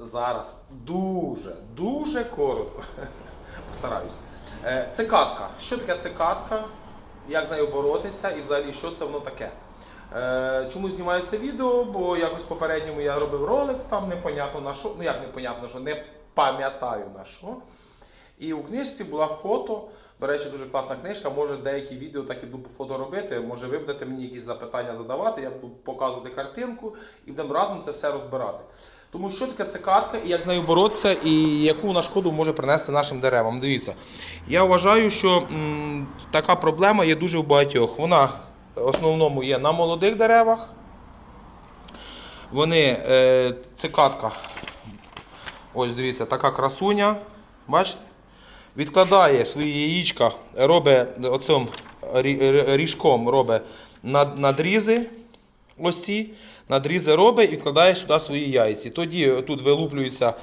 зараз дуже, дуже коротко. Постараюсь. Е, Цикатка. Що таке цикатка? Як з нею боротися і взагалі що це воно таке? Е, Чому знімаю це відео? Бо якось попередньому я робив ролик, там непонятно на що. Ну як непонятно що, не пам'ятаю на що. І у книжці була фото. До речі, дуже класна книжка. Може деякі відео так і по фото робити. Може ви будете мені якісь запитання задавати, я буду показувати картинку і будемо разом це все розбирати. Тому що таке цикадка і як з нею боротися, і яку вона шкоду може принести нашим деревам. Дивіться, я вважаю, що м, така проблема є дуже у багатьох. Вона в основному є на молодих деревах. Вони е, цикадка. Ось дивіться, така красуня. Бачите? Відкладає свої яєчка, робить оцим рі- рі- ріжком робить над- надрізи. Ось надрізи робить і відкладає сюди свої яйці. Тоді тут вилуплюються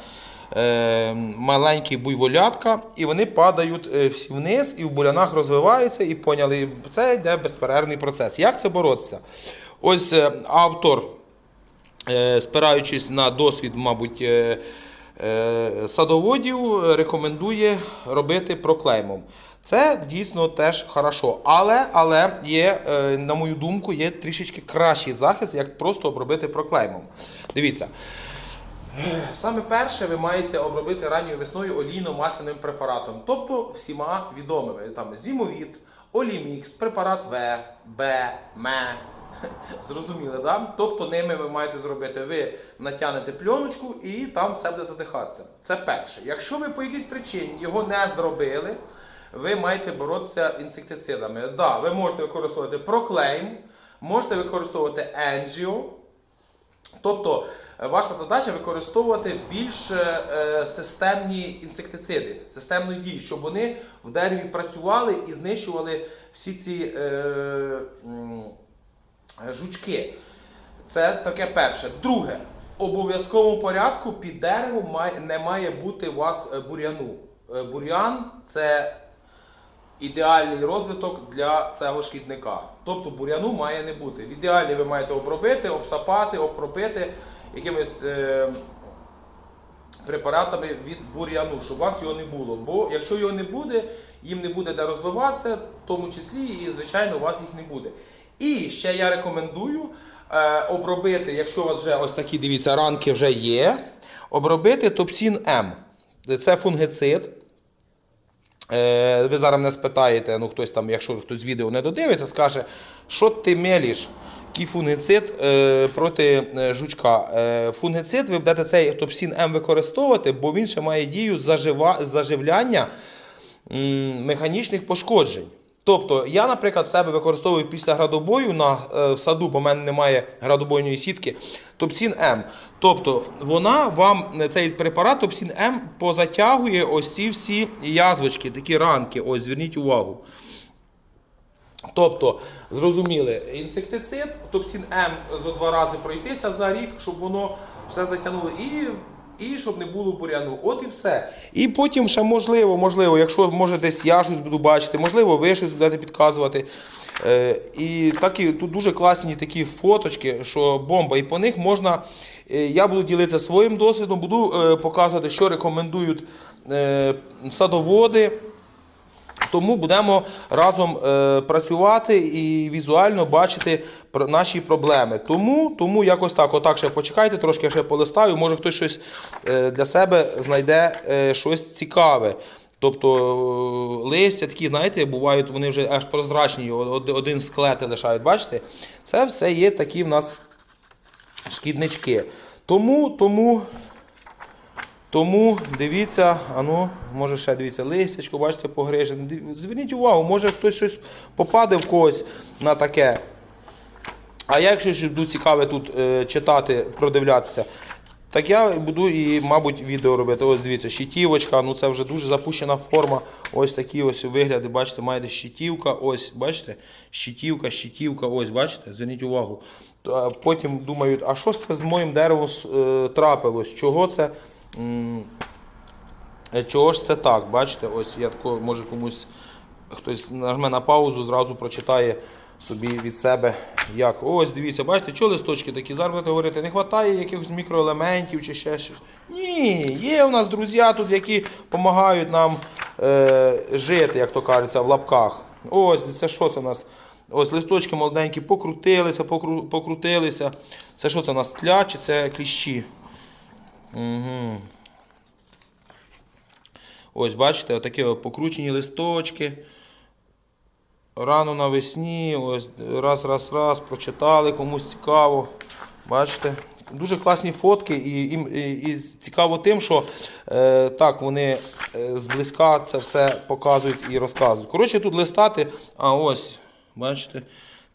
е, маленькі буйволятка, і вони падають е, всі вниз і в бурянах розвиваються, і поняли, це йде безперервний процес. Як це боротися? Ось е, автор е, спираючись на досвід, мабуть, е, садоводів, е, рекомендує робити проклеймом. Це дійсно теж хорошо. Але, але є, е, на мою думку, є трішечки кращий захист, як просто обробити проклеймом. Дивіться. Саме перше ви маєте обробити ранньою весною олійно-масляним препаратом, тобто всіма відомими. Там зімовіт, олімікс, препарат В, Б, М. Зрозуміли, да? Тобто ними ви маєте зробити, ви натягнете пленочку і там все буде задихатися. Це перше. Якщо ви по якійсь причині його не зробили, ви маєте боротися інсектицидами. Да, ви можете використовувати проклейм, можете використовувати енджіо, Тобто е, ваша задача використовувати більш е, е, системні інсектициди, системної дії, щоб вони в дереві працювали і знищували всі ці е, жучки. Це таке перше. Друге, в обов'язковому порядку під деревом не має бути у вас е, бур'яну. Е, Бур'ян це ідеальний розвиток для цього шкідника. Тобто бур'яну має не бути. В ідеалі ви маєте обробити, обсапати, обкропити якимись е, препаратами від бур'яну, щоб у вас його не було. Бо якщо його не буде, їм не буде де розвиватися, в тому числі, і, звичайно, у вас їх не буде. І ще я рекомендую е, обробити, якщо у вас вже ось такі, дивіться, ранки вже є, обробити Топсін М. Це фунгицид. Е, ви зараз мене спитаєте, ну хтось там, якщо хтось відео не додивиться, скаже, що ти меліш? Який фунгицид е, проти е, жучка. Е, фунгицид ви будете цей топсін М використовувати, бо він ще має дію зажива, заживляння м, механічних пошкоджень. Тобто, я, наприклад, себе використовую після градобою на е, саду, бо в мене немає градобойної сітки, Топсін М. Тобто, вона вам е, цей препарат Топсін М позатягує ось ці всі язвочки, такі ранки. Ось, зверніть увагу. Тобто, зрозуміли, інсектицид, топсін М зо два рази пройтися за рік, щоб воно все затягнуло. І, і щоб не було буряну. От і все. І потім ще можливо, можливо, якщо може десь я щось буду бачити, можливо, ви щось будете підказувати. Е, і такі, тут дуже класні такі фоточки, що бомба. І по них можна. е, Я буду ділитися своїм досвідом, буду е, показувати, що рекомендують е, садоводи. Тому будемо разом е, працювати і візуально бачити наші проблеми. Тому, тому якось так, отак ще почекайте, трошки ще полистаю. Може хтось щось е, для себе знайде е, щось цікаве. Тобто е, листя такі, знаєте, бувають, вони вже аж прозрачні, од- один склети лишають. Бачите? Це все є такі в нас шкіднички. Тому, тому. Тому дивіться, а ну, може ще дивіться, листячко, бачите, погрижене. Зверніть увагу, може хтось щось попаде в когось на таке. А я, якщо буду цікаве тут е, читати, продивлятися, так я буду і, мабуть, відео робити. Ось дивіться, щитівочка, ну це вже дуже запущена форма. Ось такі ось вигляди, бачите, маєте щитівка, ось, бачите, щитівка, щитівка, ось, бачите, зверніть увагу. Потім думають, а що це з моїм деревом е, трапилось? Чого це? Е, Чого ж це так? Бачите, ось я тако, може комусь хтось нажме на паузу, зразу прочитає собі від себе як. Ось дивіться, бачите, що листочки такі? Зараз будете говорити, не вистачає якихось мікроелементів чи ще щось. Ні, є у нас друзі тут, які допомагають нам е, жити, як то кажеться, в лапках. Ось, це що це у нас? Ось листочки молоденькі покрутилися, покру, покрутилися. Це що це у нас? Тля чи це кліщі? Угу. Ось, бачите, отакі покручені листочки. Рано навесні, ось раз, раз, раз, прочитали, комусь цікаво. Бачите? Дуже класні фотки, і, і, і, цікаво тим, що е, так вони е, зблизька це все показують і розказують. Коротше, тут листати, а ось, бачите,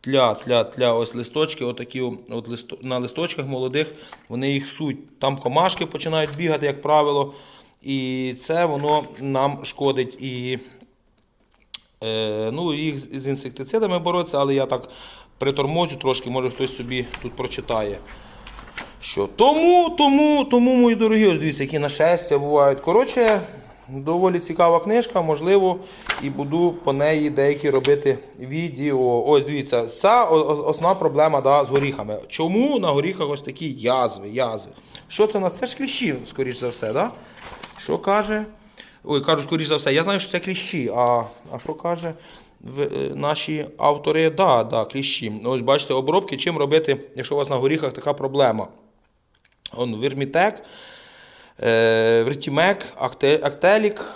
тля, тля, тля, ось листочки, отакі от листо, на листочках молодих, вони їх суть. Там комашки починають бігати, як правило. І це воно нам шкодить і Е, ну, їх з інсектицидами боротися, але я так приторможу трошки, може хтось собі тут прочитає. Що? Тому, тому, тому, мої дорогі, ось дивіться, які нашестя бувають. Коротше, доволі цікава книжка, можливо, і буду по неї деякі робити відео. Ось дивіться, ця основна проблема да, з горіхами. Чому на горіхах ось такі язви, язви? Що це у нас? Це ж кліщі, скоріш за все, да? Що каже? Ой, кажуть, скоріш за все, я знаю, що це кліщі. А, а що каже е, наші автори? Да, да, кліщі. Ось бачите, обробки, чим робити, якщо у вас на горіхах така проблема. Он Вірмітек, е, Вертімек, Актелік.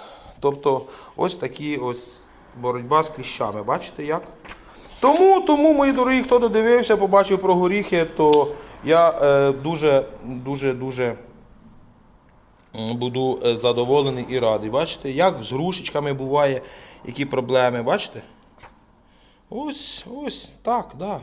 Тобто ось такі ось боротьба з кліщами. Бачите як? Тому, тому, мої дорогі, хто додивився, побачив про горіхи, то я е, дуже, дуже, дуже м, буду е, задоволений і радий. Бачите, як з грушечками буває, які проблеми, бачите? Ось, ось так, да.